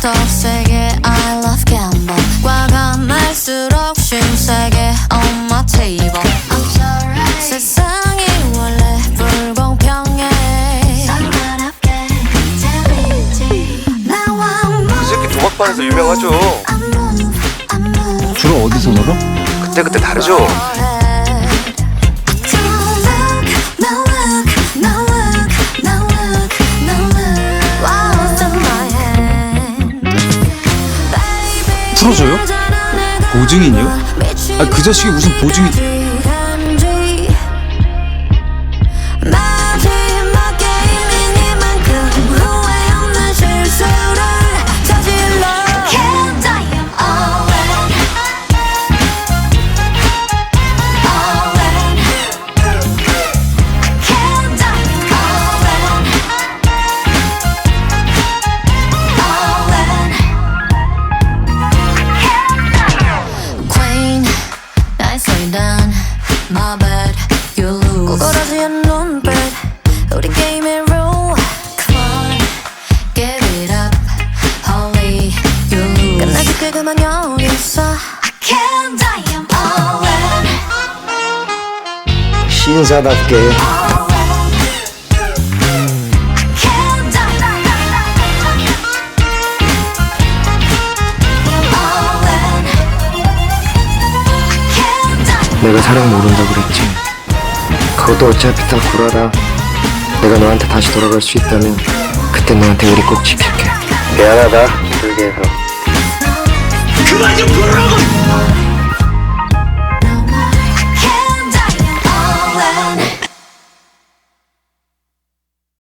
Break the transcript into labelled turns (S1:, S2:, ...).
S1: 더 세게 I love gamble. 과감할수록 신세계 on my table I'm sorry 세상이 원래 불공평해. 상관없게 재밌지. 나와
S2: 그 새끼 도박반에서 유명하죠.
S3: 주로 어디서 놀아?
S2: 그때 그때 다르죠.
S3: 보증인이요? 아, 그 자식이 무슨 보증이-
S1: My bad, you lose. 구부러진 눈빛, 우리 게임의 rule. Come on, give it up. Holy, you lose. 끝내줄게 그만 여기 있어. I can't, I am all in.
S4: 신사답게 내가 사랑 모른다 그랬지. 그것도 어차피 다 구라다 내가 너한테 다시 돌아갈 수 있다면 그때 너한테 우리 꼭 지킬게. 미안하다 불게 해서.
S3: 그만 좀 부르라고!